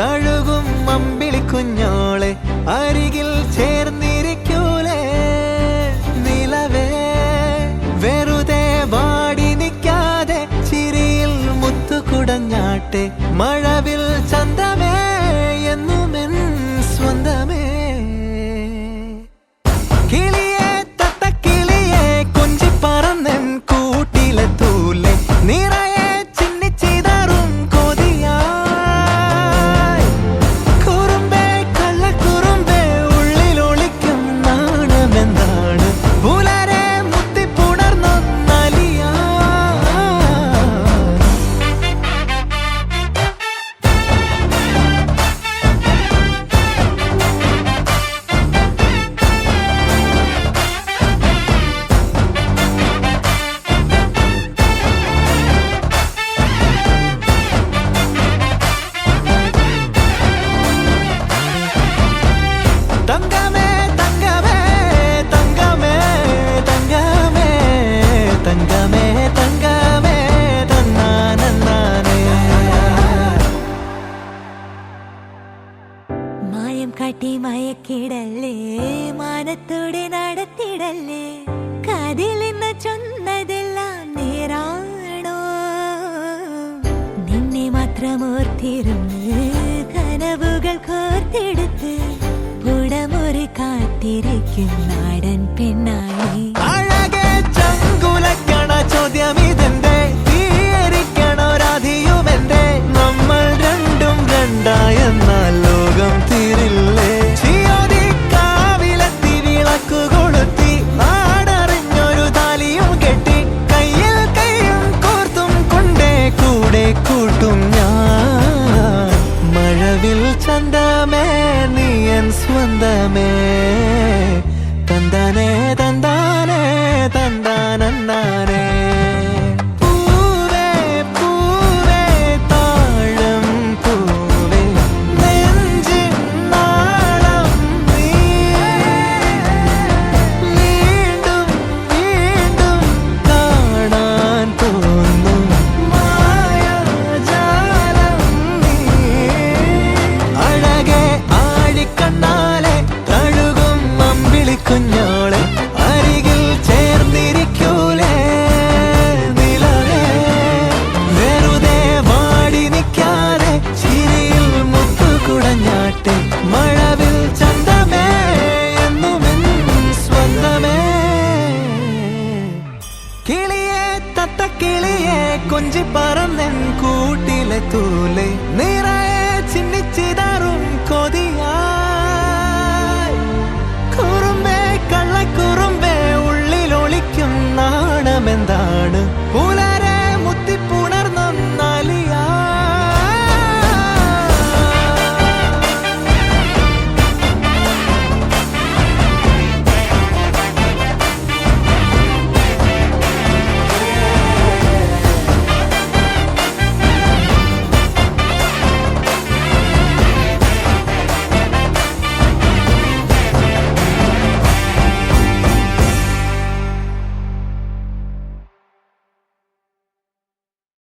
താഴുകും അമ്പിളി കുഞ്ഞോ മായം കാട്ടി മയക്കിടല്ലേ? മാനത്തോടെ നടത്തിടല്ലേ? കാതിലെന്ന് ചൊന്നതെല്ലാം നേരാണോ? നിന്നെ മാത്രം ഓർത്തിരുന്ന് കനവുകൾ കോർത്തെടുത്ത് പുടമൊരു കാത്തിരിക്കും നാടൻ പെണ്ണ ना കൊഞ്ചി പറന്നെൻ കൂട്ടിലെ തൂലെ നിറയെ ചിന്നിച്ചിതാറും കൊതിയാ കുറുമ്പേ കള്ളക്കുറുമ്പേ ഉള്ളിലൊളിക്കും നാണമെന്താണ്?